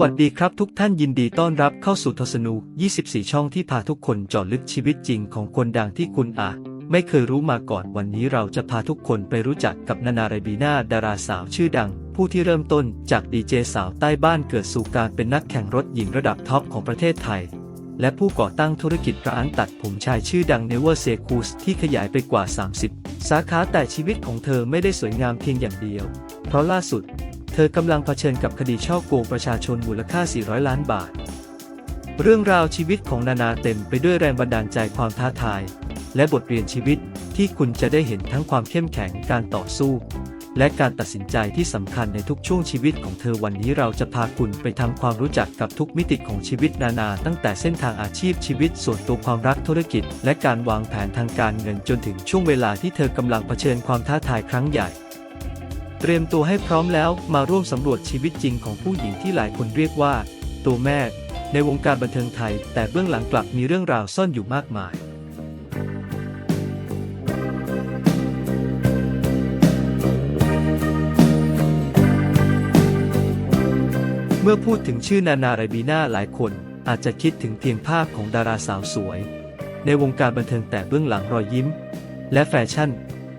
วัสดีครับทุกท่านยินดีต้อนรับเข้าสู่ทศนู 24 ช่องที่พาทุกคนเจาะลึกชีวิตจริงของคนดังที่คุณอาจไม่เคยรู้มาก่อนวันนี้เราจะพาทุกคนไปรู้จักกับนานาไรบีนาดาราสาวชื่อดัง ผู้ที่เริ่มต้นจากดีเจสาวใต้บ้านเกิดสู่การเป็นนักแข่งรถหญิงระดับท็อปของประเทศไทย และผู้ก่อตั้งธุรกิจร้านตัดผมชายชื่อดัง Never s e c u s ที่ขยายไปกว่า 30 สาขาแต่ชีวิตของเธอไม่ได้สวยงามเพียงอย่างเดียว เพราะล่าสุด เธอกำลังเผชิญกับคดีช่อโกงประชาชนมูลค่า 400 ล้านบาท เรื่องราวชีวิตของนานาเต็มไปด้วยแรงบันดาลใจความท้าทาย และบทเรียนชีวิตที่คุณจะได้เห็นทั้งความเข้มแข็งการต่อสู้ และการตัดสินใจที่สำคัญในทุกช่วงชีวิตของเธอวันนี้เราจะพาคุณไปทำความรู้จักกับทุกมิติของชีวิตนานา ตั้งแต่เส้นทางอาชีพชีวิตส่วนตัวความรักธุรกิจ และการวางแผนทางการเงินจนถึงช่วงเวลาที่เธอกำลังเผชิญความท้าทายครั้งใหญ่ เตรียมตัวให้พร้อมแล้วมาร่วมสำรวจชีวิตจริงของผู้หญิงที่หลายคนเรียกว่า ตัวแม่ ในวงการบันเทิงไทย แต่เบื้องหลังกลับมีเรื่องราวซ่อนอยู่มากมาย เมื่อพูดถึงชื่อนานาไรบีนาหลายคนอาจจะคิดถึงเพียงภาพของดาราสาวสวย ในวงการบันเทิงแต่เบื้องหลังรอยยิ้ม และแฟชั่น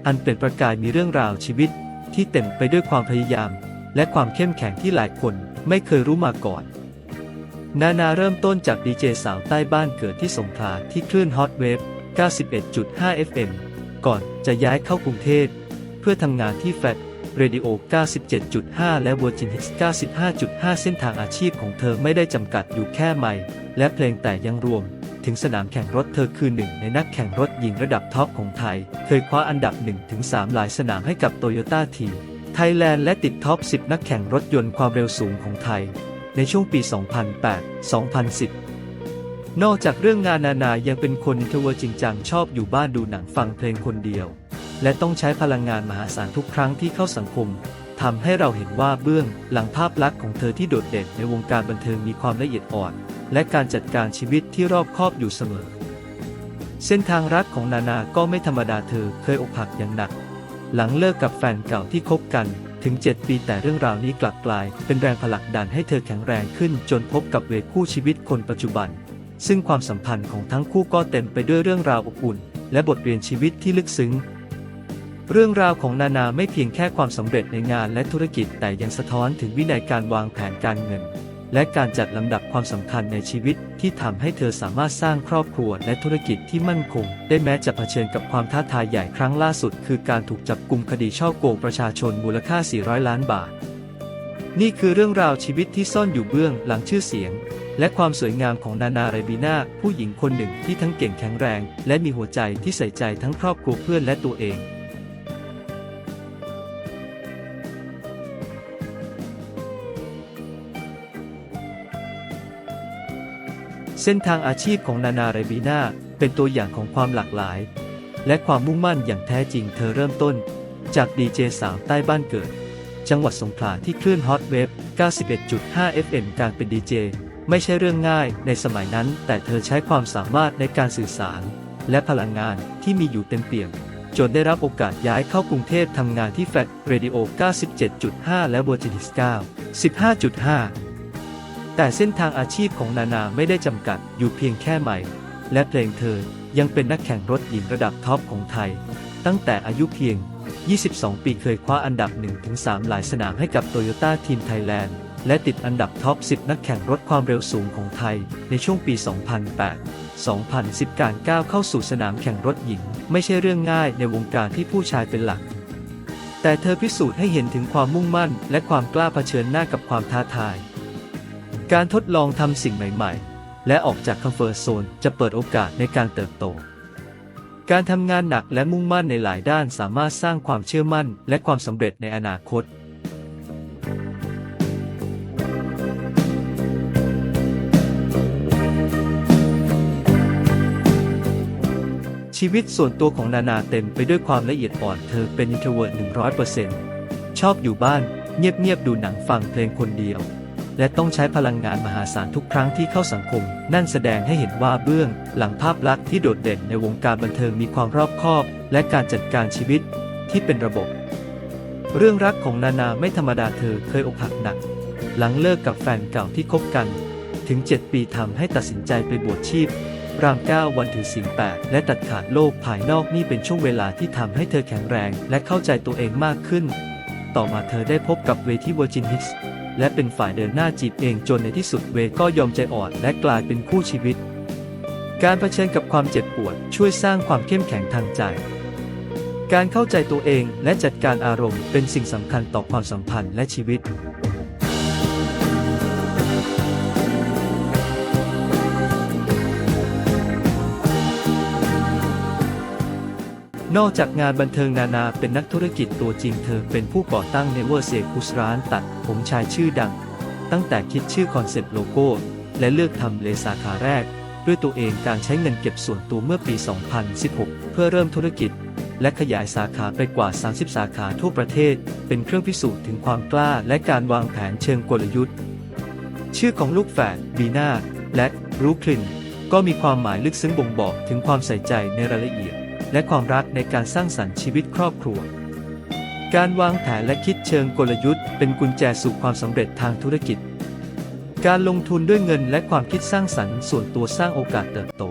อันเป็นประกายมีเรื่องราวชีวิต ที่เต็มไปด้วยความพยายาม และความเข้มแข็งที่หลายคนไม่เคยรู้มาก่อน นานาเริ่มต้นจากดีเจสาวใต้บ้านเกิดที่สงขลาที่คลื่นฮอตเวฟ91.5 FM ก่อนจะย้ายเข้ากรุงเทพเพื่อทำงานที่แฟลตเรดิโอ 97.5 และ Virgin Hits 95.5 เส้นทางอาชีพของเธอไม่ได้จำกัดอยู่แค่ไมค์และเพลงแต่ยังรวม ถึงสนามแข่งรถเธอคือหนึ่งในนักแข่งรถหญิงระดับท็อปของไทย เคยคว้าอันดับ 1-3 หลายสนามให้กับโตโยต้าทีไทยแลนด์และติดท็อป 10 นักแข่งรถยนต์ความเร็วสูงของไทย ในช่วงปี 2008-2010นอกจากเรื่องงานนานา ยังเป็นคนอินทรเวิร์จริงจังชอบอยู่บ้านดูหนังฟังเพลงคนเดียว และต้องใช้พลังงานมหาศาลทุกครั้งที่เข้าสังคมทำให้เราเห็นว่าเบื้องหลังภาพลักษณ์ของเธอที่โดดเด่นในวงการบันเทิงมีความละเอียดอ่อน และการจัดการชีวิตที่รอบคอบอยู่เสมอ เส้นทางรักของนานาก็ไม่ธรรมดาเธอเคยอกหักอย่างหนัก หลังเลิกกับแฟนเก่าที่คบกันถึง 7 ปีแต่เรื่องราวนี้กลับกลาย เป็นแรงผลักดันให้เธอแข็งแรงขึ้นจนพบกับเวทคู่ชีวิตคนปัจจุบัน ซึ่งความสัมพันธ์ของทั้งคู่ก็เต็มไปด้วยเรื่องราวอบอุ่น และบทเรียนชีวิตที่ลึกซึ้งเรื่องราวของนานาไม่เพียงแค่ความสำเร็จในงานและธุรกิจแต่ยังสะท้อนถึงวินัยการวางแผนการเงิน และการจัดลำดับความสำคัญในชีวิตที่ทำให้เธอสามารถสร้างครอบครัวและธุรกิจที่มั่นคง ได้แม้จะเผชิญกับความท้าทายใหญ่ครั้งล่าสุด คือการถูกจับกลุ่มคดีช่อโกงประชาชนมูลค่า 400 ล้านบาท นี่คือเรื่องราวชีวิตที่ซ่อนอยู่เบื้องหลังชื่อเสียง และความสวยงามของนานาไรบีนาผู้หญิงคนหนึ่งที่ทั้งเก่งแข็งแรง และมีหัวใจที่ใส่ใจทั้งครอบครัวเพื่อนและตัวเอง เส้นทางอาชีพของนานาไรบีนาเป็นตัวอย่างของความหลากหลาย และความมุ่งมั่นอย่างแท้จริงเธอเริ่มต้น จากดีเจสาวใต้บ้านเกิด จังหวัดสงขลาที่คลื่นฮอตเวฟ91.5 FM การเป็นดีเจไม่ใช่เรื่องง่ายในสมัยนั้น แต่เธอใช้ความสามารถในการสื่อสาร และพลังงานที่มีอยู่เต็มเปี่ยมจนได้รับโอกาสย้ายเข้ากรุงเทพทำงานที่แฟลตเรดิโอ 97.5 และ Virgin Hits 15.5 แต่เส้นทางอาชีพของนานาไม่ได้จำกัดอยู่เพียงแค่ใหม่ และเพลงเธอยังเป็นนักแข่งรถหญิงระดับท็อปของไทย ตั้งแต่อายุเพียง 22 ปีเคยคว้าอันดับ 1-3 หลายสนามให้กับโตโยต้าทีมไทยแลนด์และติดอันดับท็อป 10 นักแข่งรถความเร็วสูงของไทย ในช่วงปี 2008-2010 การก้าวเข้าสู่สนามแข่งรถหญิง ไม่ใช่เรื่องง่ายในวงการที่ผู้ชายเป็นหลัก แต่เธอพิสูจน์ให้เห็นถึงความมุ่งมั่น และความกล้าเผชิญหน้ากับความท้าทาย การทดลองทำสิ่งใหม่ ๆ และออกจากคอมฟอร์ทโซนจะเปิดโอกาสในการเติบโต การทำงานหนักและมุ่งมั่นในหลายด้านสามารถสร้างความเชื่อมั่น และความสำเร็จในอนาคตชีวิตส่วนตัวของนานาเต็มไปด้วยความละเอียดอ่อน เธอเป็นอินโทรเวิร์ต100%ชอบอยู่บ้าน เงียบๆ ดูหนังฟังเพลงคนเดียว และต้องใช้พลังงานมหาศาลทุกครั้งที่เข้าสังคม นั่นแสดงให้เห็นว่าเบื้อง หลังภาพลักษณ์ที่โดดเด่นในวงการบันเทิงมีความรอบคอบ และการจัดการชีวิตที่เป็นระบบ เรื่องรักของนานาไม่ธรรมดาเธอเคยอกหักหนัก หลังเลิกกับแฟนเก่าที่คบกัน ถึง 7 ปีทำให้ตัดสินใจไปบวชชีพรามเก้าวันถือศีลแปดและตัดขาดโลกภายนอกนี่เป็นช่วงเวลาที่ทำให้เธอแข็งแรง และเข้าใจตัวเองมากขึ้น ต่อมาเธอได้พบกับเวที่ Virgin Hits และเป็นฝ่ายเดินหน้าจีบเองจนในที่สุดเวก็ยอมใจอ่อนและกลายเป็นคู่ชีวิต การเผชิญกับความเจ็บปวดช่วยสร้างความเข้มแข็งทางใจ การเข้าใจตัวเองและจัดการอารมณ์เป็นสิ่งสำคัญต่อความสัมพันธ์และชีวิต นอกจากงานบันเทิงนานาเป็นนักธุรกิจตัวจริงเธอเป็นผู้ก่อตั้ง Never s a y คุสร้านตัดผมชายชื่อดัง ตั้งแต่คิดชื่อคอนเซปต์โลโก้ และเลือกทำเลสาขาแรก ด้วยตัวเองการใช้เงินเก็บส่วนตัวเมื่อปี 2016 เพื่อเริ่มธุรกิจ และขยายสาขาไปกว่า 30 สาขาทั่วประเทศ เป็นเครื่องพิสูจน์ถึงความกล้าและการวางแผนเชิงกลยุทธ์ ชื่อของลูกแฝดบีนาและรูคลินก็มีความหมายลึกซึ้งบ่งบอกถึงความใส่ใจในรายละเอียด และความรักในการสร้างสรรค์ชีวิตครอบครัว การวางแผนและคิดเชิงกลยุทธ์เป็นกุญแจสู่ความสำเร็จทางธุรกิจ การลงทุนด้วยเงินและความคิดสร้างสรรค์ส่วนตัวสร้างโอกาสเติบโต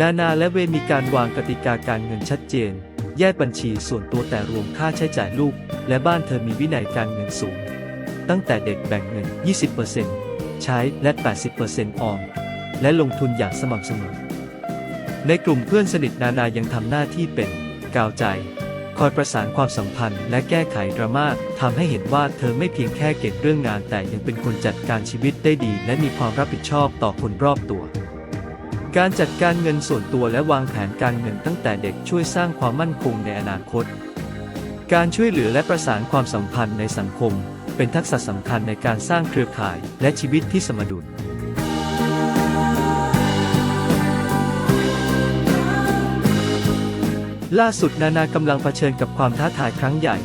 นานาและเวมีการวางกติกาการเงินชัดเจน แยกบัญชีส่วนตัวแต่รวมค่าใช้จ่ายลูก และบ้านเธอมีวินัยการเงินสูง ตั้งแต่เด็กแบ่งเงิน 20%ใช้และ 80%ออม และลงทุนอย่างสม่ำเสมอ ในกลุ่มเพื่อนสนิทนานายังทำหน้าที่เป็นกาวใจ คอยประสานความสัมพันธ์ และแก้ไขดราม่าทำให้เห็นว่าเธอไม่เพียงแค่เก่งเรื่องงาน แต่ยังเป็นคนจัดการชีวิตได้ดี และมีความรับผิดชอบต่อคนรอบตัวการจัดการเงินส่วนตัวและวางแผนการเงินตั้งแต่เด็กช่วยสร้างความมั่นคงในอนาคต การช่วยเหลือและประสานความสัมพันธ์ในสังคม เป็นทักษะสำคัญในการสร้างเครือข่ายและชีวิตที่สมดุล ล่าสุดนานากำลังเผชิญกับความท้าทายครั้งใหญ่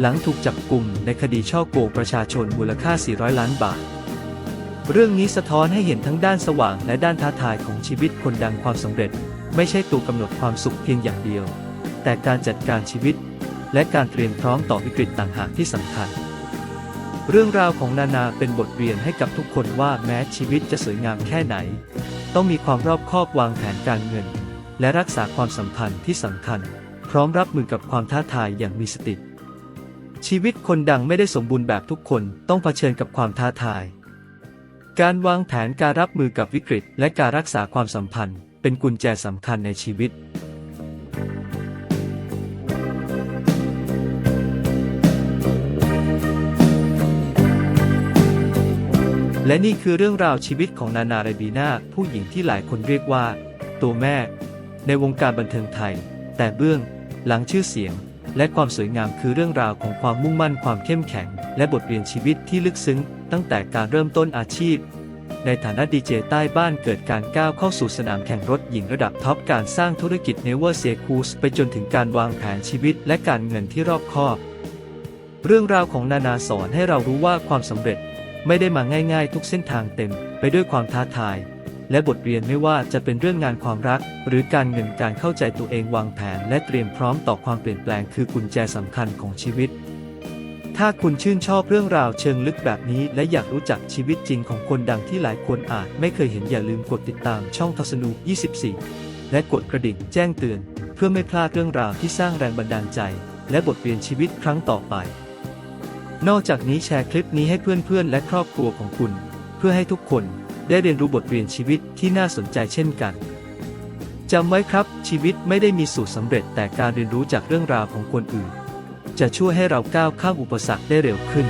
หลังถูกจับกลุ่มในคดีช่อโกงประชาชนมูลค่า 400 ล้านบาท เรื่องนี้สะท้อนให้เห็นทั้งด้านสว่างและด้านท้าทายของชีวิตคนดังความสำเร็จ ไม่ใช่ตัวกำหนดความสุขเพียงอย่างเดียว แต่การจัดการชีวิต และการเตรียมพร้อมต่อวิกฤตต่างหากที่สำคัญ เรื่องราวของนานาเป็นบทเรียนให้กับทุกคนว่าแม้ชีวิตจะสวยงามแค่ไหน ต้องมีความรอบคอบวางแผนการเงิน และรักษาความสัมพันธ์ที่สำคัญ พร้อมรับมือกับความท้าทายอย่างมีสติ ชีวิตคนดังไม่ได้สมบูรณ์แบบทุกคนต้องเผชิญกับความท้าทาย การวางแผนการรับมือกับวิกฤต และการรักษาความสัมพันธ์ เป็นกุญแจสำคัญในชีวิตและนี่คือเรื่องราวชีวิตของนานาเรบีนาผู้หญิงที่หลายคนเรียกว่า ตัวแม่ ในวงการบันเทิงไทย แต่เบื้องหลังชื่อเสียง และความสวยงามคือเรื่องราวของความมุ่งมั่นความเข้มแข็ง และบทเรียนชีวิตที่ลึกซึ้ง ตั้งแต่การเริ่มต้นอาชีพ ในฐานะดีเจใต้บ้านเกิดการก้าวเข้าสู่สนามแข่งรถหญิงระดับท็อปการสร้างธุรกิจ Never s a y c o o s ไปจนถึงการวางแผนชีวิตและการเงินที่รอบคอบ เรื่องราวของนานาสอนให้เรารู้ว่าความสำเร็จไม่ได้มาง่าย ๆ ทุกเส้นทางเต็ม ไปด้วยความท้าทาย และบทเรียนไม่ว่าจะเป็นเรื่องงานความรัก หรือการเงินการเข้าใจตัวเองวางแผน และเตรียมพร้อมต่อความเปลี่ยนแปลงคือกุญแจสำคัญของชีวิต ถ้าคุณชื่นชอบเรื่องราวเชิงลึกแบบนี้ และอยากรู้จักชีวิตจริงของคนดังที่หลายคนอาจไม่เคยเห็นอย่าลืมกดติดตามช่องทัศนู 24 และกดกระดิ่งแจ้งเตือน เพื่อไม่พลาดเรื่องราวที่สร้างแรงบันดาลใจ และบทเรียนชีวิตครั้งต่อไป นอกจากนี้แชร์คลิปนี้ให้เพื่อนๆ และครอบครัวของคุณ เพื่อให้ทุกคน ได้เรียนรู้บทเรียนชีวิตที่น่าสนใจเช่นกันจำไว้ครับ ชีวิตไม่ได้มีสูตรสำเร็จแต่การเรียนรู้จากเรื่องราวของคนอื่น จะช่วยให้เราก้าวข้ามอุปสรรคได้เร็วขึ้น